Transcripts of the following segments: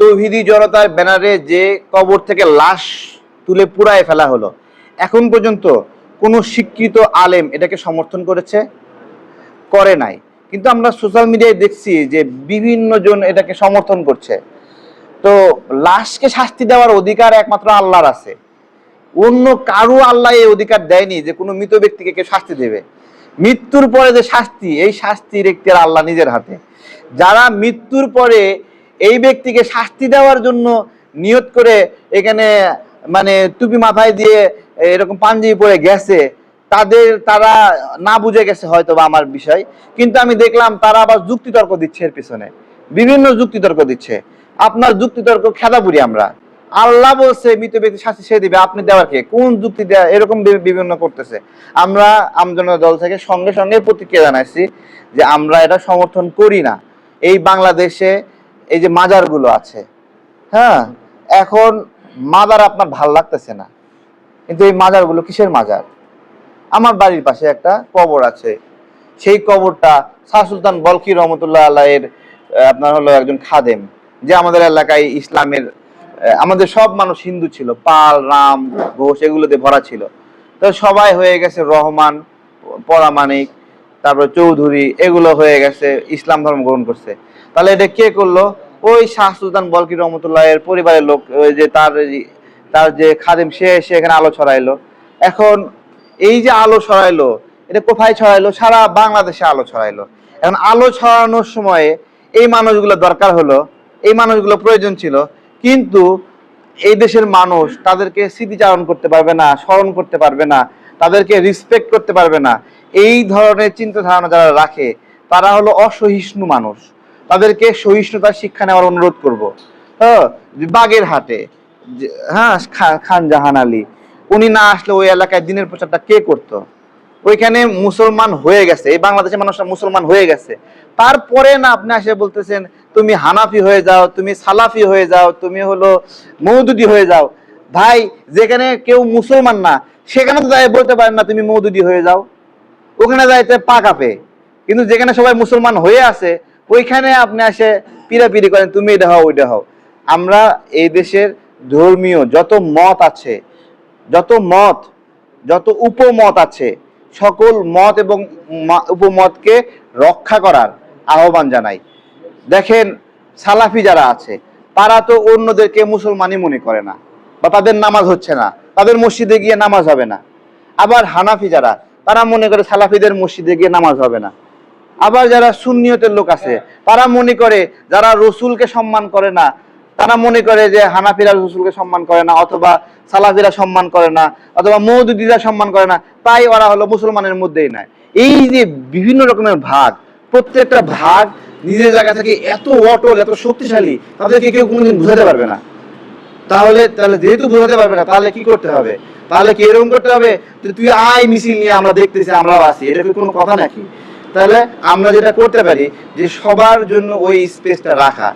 তৌহিদি জনতার ব্যানারে যে কবর থেকে লাশ তুলে পুড়ায় ফেলা হলো, এখন পর্যন্ত কোনো শিক্ষিত আলেম এটাকে সমর্থন করেছে? করে নাই। কিন্তু আমরা সোশ্যাল মিডিয়ায় দেখছি যে বিভিন্ন জন এটাকে সমর্থন করছে। তো লাশকে শাস্তি দেওয়ার অধিকার একমাত্র আল্লাহর আছে। অন্য কারও আল্লাহ এই অধিকার দেয়নি যে কোনো মৃত ব্যক্তিকে কেউ শাস্তি দেবে। মৃত্যুর পরে যে শাস্তি, এই শাস্তির একটি আল্লাহ নিজের হাতে। যারা মৃত্যুর পরে এই ব্যক্তিকে শাস্তি দেওয়ার জন্য নিয়ত করে এখানে মানে টুপি মাথায় দিয়ে এরকম পাঞ্জাবি পরে গেছে, তাদের, তারা না বুঝে গেছে হয়তো বা আমার বিষয়। কিন্তু আমি দেখলাম তারা আবার যুক্তিতর্ক দিচ্ছে এর পিছনে। বিভিন্ন যুক্তিতর্ক দিচ্ছে। আপনার যুক্তিতর্ক খেদা খেদাপুরি আমরা। আল্লাহ বলছে, মৃত ব্যক্তি শাস্তি সে দিবে, আপনি দেওয়ার কে? কোন যুক্তি দেওয়া এরকম বিভিন্ন করতেছে। আমরা আমজনতা দল থেকে সঙ্গে সঙ্গে প্রতিক্রিয়া জানাইছি যে আমরা এটা সমর্থন করি না। এই বাংলাদেশে এই যে মাজারগুলো আছে হ্যাঁ? এখন মাজার আপনার ভালো লাগতেছে না। কিন্তু এই মাজারগুলো কিসের মাজার? আমার বাড়ির পাশে একটা কবর আছে। সেই কবরটা শাহ সুলতান বলকি রহমতুল্লাহ আল্লাহের আপনার হলো একজন খাদেম, যে আমাদের এলাকায় ইসলামের আমাদের সব মানুষ হিন্দু ছিল। পাল, রাম, ঘোষ, এগুলোতে ভরা ছিল। তো সবাই হয়ে গেছে রহমান পরামানিক তারপর চৌধুরী, এগুলো হয়ে গেছে, ইসলাম ধর্ম গ্রহণ করছে। তাহলে এটা কে করল? ওই শাহ সুলতান বলকি রহমতুল্লাহ এর পরিবারের লোক, ওই যে তার তার যে খাদেম, সে এসে এখানে আলো ছড়াইলো। এখন এই যে আলো ছড়াইলো, এটা কোথায় ছড়াইলো? সারা বাংলাদেশে আলো ছড়াইলো। এখন আলো ছড়ানোর সময়ে এই মানুষগুলো দরকার হলো, এই মানুষগুলো প্রয়োজন ছিল। কিন্তু এই দেশের মানুষ তাদেরকে স্মৃতিচারণ করতে পারবে না, স্মরণ করতে পারবে না। তাদেরকে রিসপেক্ট করতে পারবে না। এই ধরনের চিন্তা ধারণা যারা রাখে, তারা হলো অসহিষ্ণু মানুষ। তাদেরকে সহিষ্ণুতার শিক্ষা নেওয়ার অনুরোধ করব। হ্যাঁ যে বাগেরহাটে, যে- হ্যাঁ খান জাহান আলী, উনি না আসলে ওই এলাকায় দিনের প্রচারটা কে করতো? ওইখানে মুসলমান হয়ে গেছে, এই বাংলাদেশের মানুষরা মুসলমান হয়ে গেছে। তারপরে না আপনি আসে বলতেছেন, তুমি হানাফি হয়ে যাও, তুমি সালাফি হয়ে যাও, তুমি হলো মৌদুদি হয়ে যাও। ভাই, যেখানে কেউ মুসলমান না, সেখানে তো যাই বলতে পারেন না তুমি মৌদুদি হয়ে যাও। ওখানে যাইতে পা কাঁপে কিন্তু যেখানে সবাই মুসলমান হয়ে আছে, ওইখানে আপনি এসে পিড়াপিড়ি করেন, তুমি এটা হও, ওইটা হও। আমরা এই দেশের ধর্মীয় যত মত আছে, যত মত, যত উপমত আছে, সকল মত এবং উপমতকে রক্ষা করার আহ্বান জানাই। দেখেন সালাফি যারা আছে, তারা তো অন্যদেরকে মুসলমানই মনে করে না। বা তাদের নামাজ হচ্ছে না, তাদের মসজিদে গিয়ে নামাজ হবে না। আবার হানাফি যারা, তারা মনে করে সালাফিদের মসজিদে গিয়ে নামাজ হবে না। আবার যারা সুন্নিয়তের লোক আছে, তারা মনে করে যারা রসুলকে সম্মান করে না, তারা মনে করে যে হানাফিরা রসুলকে সম্মান করে না, অথবা সালাফিরা সম্মান করে না, অথবা মৌদুদিরা সম্মান করে না, তাই ওরা হলো মুসলমানের মধ্যেই নাই। এই যে বিভিন্ন রকমের ভাগ, প্রত্যেকটা ভাগ নিজের জায়গা থেকে এত অটল, এত শক্তিশালী, তাদেরকে কেউ কোনোদিন বুঝাতে পারবে না। তাহলে তাহলে যেহেতু বোঝাতে পারবে না, তাহলে কি করতে হবে? তাহলে কি এরকম করতে হবে? তুই আয় মিছিল নিয়ে, আমরা দেখতেছি, আমরাও আছি। এটা কোনো কথা নাকি? তাহলে আমরা যেটা করতে পারি, যে সবার জন্য ওই স্পেসটা রাখা।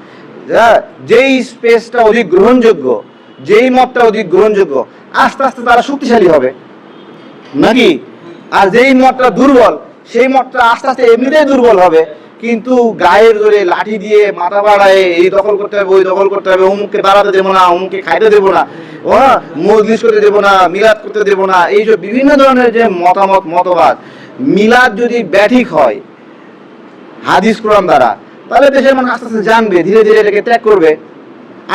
যেই স্পেসটা অধিক গ্রহণযোগ্য, যেই মতটা অধিক গ্রহণযোগ্য, আস্তে আস্তে তারা শক্তিশালী হবে। নাকি? আর যেই মতটা দুর্বল, সেই মতটা আস্তে আস্তে এমনিতেই দুর্বল হবে। কিন্তু গায়ের জোরে লাঠি দিয়ে মাথা বাড়ায়, এই দখল করতে হবে, ওই দখল করতে হবে, অমুককে দাঁড়াতে দেবো না, অমুককে খাইতে দেবো না, ও মজলিস করতে দেবো না, মিলাদ করতে দেবো না এই যে বিভিন্ন ধরনের যে মতামত, মতবাদ, মিলাদ যদি ব্যাঠিক হয়, হাদিস কোরআন দ্বারা, তাহলে দেশের মানুষ আস্তে আস্তে জানবে, ধীরে ধীরে এটাকে ত্যাগ করবে।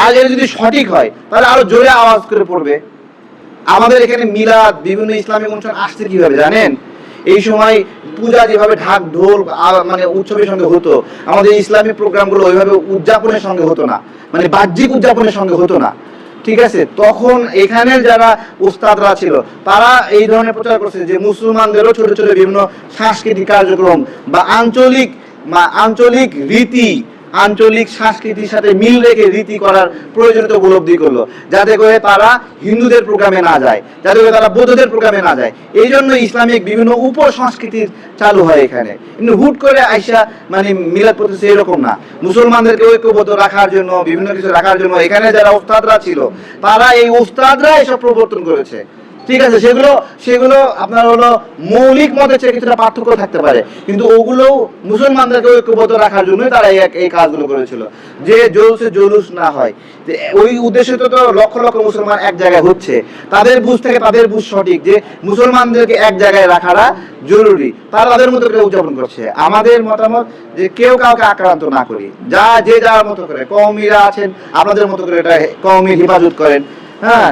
আর এটা যদি সঠিক হয়, তাহলে আরও জোরে আওয়াজ করে পড়বে। আমাদের এখানে মিলাদ, বিভিন্ন ইসলামিক অনুষ্ঠান আসছে কীভাবে জানেন? এই সময় পূজা যেভাবে ঢাক, ঢোল মানে উৎসবের সঙ্গে হতো, আমাদের ইসলামিক প্রোগ্রামগুলো ওইভাবে উদযাপনের সঙ্গে হতো না মানে বাহ্যিক উদযাপনের সঙ্গে হতো না, ঠিক আছে? তখন এখানের যারা উস্তাদরা ছিল, তারা এই ধরনের প্রচার করছে যে মুসলমানদেরও ছোট ছোট বিভিন্ন সাংস্কৃতিক কার্যক্রম বা আঞ্চলিক আঞ্চলিক রীতি আঞ্চলিক সংস্কৃতির সাথে মিল রেখে রীতি করার প্রয়োজনীয়তা উপলব্ধি করল। যাতে করে তারা হিন্দুদের প্রোগ্রামে না যায়, যাতে করে তারা বৌদ্ধদের প্রোগ্রামে না যায়। এই জন্য ইসলামিক বিভিন্ন উপ সংস্কৃতির চালু হয় এখানে। কিন্তু হুট করে আইসা মানে মিলাদ প্রতিষ্ঠা এরকম না। মুসলমানদেরকে ঐক্যবদ্ধ রাখার জন্য, বিভিন্ন কিছু রাখার জন্য এখানে যারা ওস্তাদরা ছিল, তারা এই ওস্তাদরা এসব প্রবর্তন করেছে। ঠিক আছে, সেগুলো সেগুলো আপনার হলো মৌলিক মতের চেয়ে কিছুটা পার্থক্য থাকতে পারে। কিন্তু ওগুলো মুসলমানদেরকে ঐক্যবদ্ধ রাখার জন্যই তারা এই কাজগুলো করেছিল, যে জলসে জলুস না হয়। ওই উদ্দেশ্যে তো তো লক্ষ লক্ষ মুসলমান এক জায়গায় হচ্ছে। তাদের বুঝ থেকে তাদের বুঝ সঠিক যে মুসলমানদেরকে এক জায়গায় রাখাটা জরুরি। তারা তাদের মতো করে উদযাপন করছে। আমাদের মতামত যে কেউ কাউকে আক্রান্ত না করি। যা, যে যার মতো করে। কৌমিরা আছেন, আপনাদের মতো করে এটা কৌমির হেফাজত করেন। হ্যাঁ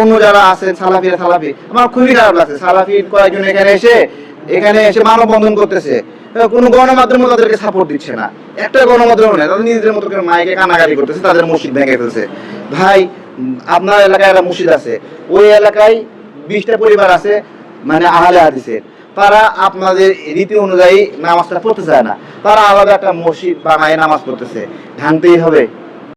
অন্য যারা আছেন সালাফি, আমার খুবই খারাপ লাগছে। সালাফির কয়েকজন এখানে এসে এখানে এসে মানববন্ধন করতেছে। গণমাধ্যম তাদেরকে সাপোর্ট দিচ্ছে না। একটা গণমাধ্যম নেই, তাদের নিজেদের মতো করে মাইকে করতেছে, তাদের মসজিদ ভেঙে ফেলছে ভাই, আপনার এলাকায় একটা মসজিদ আছে। ওই এলাকায় বিশটা পরিবার আছে মানে আহলে হাদিসের তারা আপনাদের রীতি অনুযায়ী নামাজটা পড়তে চায় না। তারা আলাদা একটা মসজিদ বানায় নামাজ পড়তেছে। ভাঙতেই হবে।